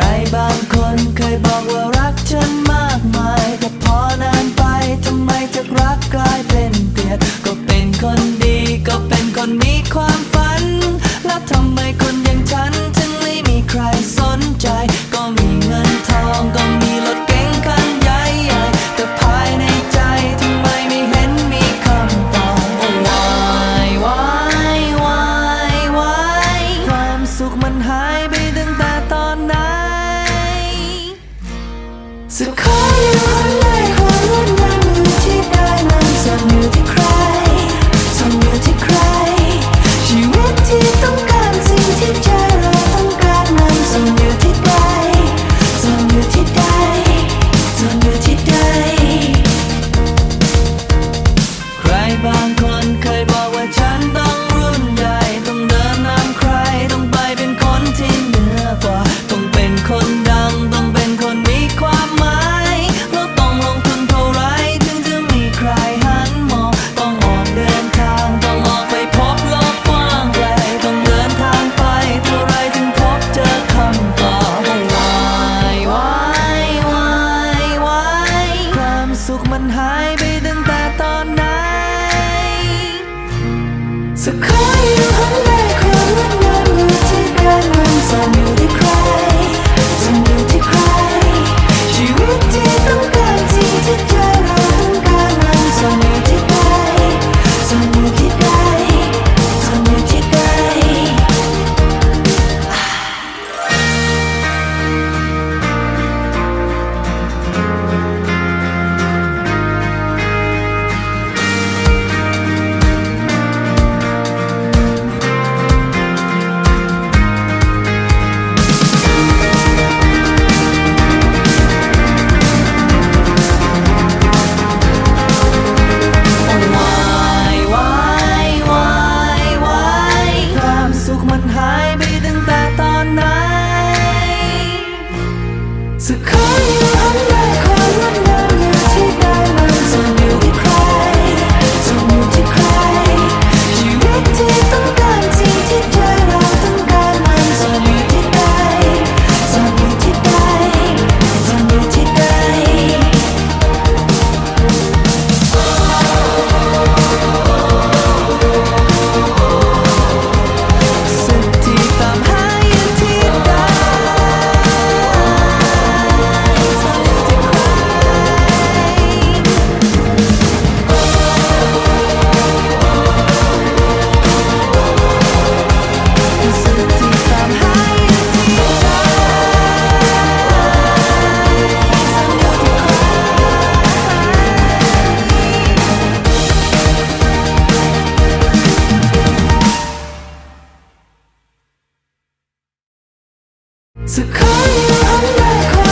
ใครบางคนเคยบอกว่ารักฉันมากมาย แต่พอนานไปทำไมจะรักกลายเป็นเกลียดก็เป็นคนดีก็เป็นคนมีความฝัน แล้วทำไมคนอย่างฉัน จะขออย่คนไหนความลัอที่ใดมันซ่อนอยู่ที่ใครซ่อนอยู่ที่ใคร ชีวิตที่ต้องการสิ่งที่ใจเราต้องการมันซ่อนอยู่ที่ใดซ่อนอยู่ที่ใดซ่อนอยู่ที่ใดใครบาง จะขออยู่ข้างในความมืดมนที่ได้มันซ่อนอยู่ใน To call you. So call you on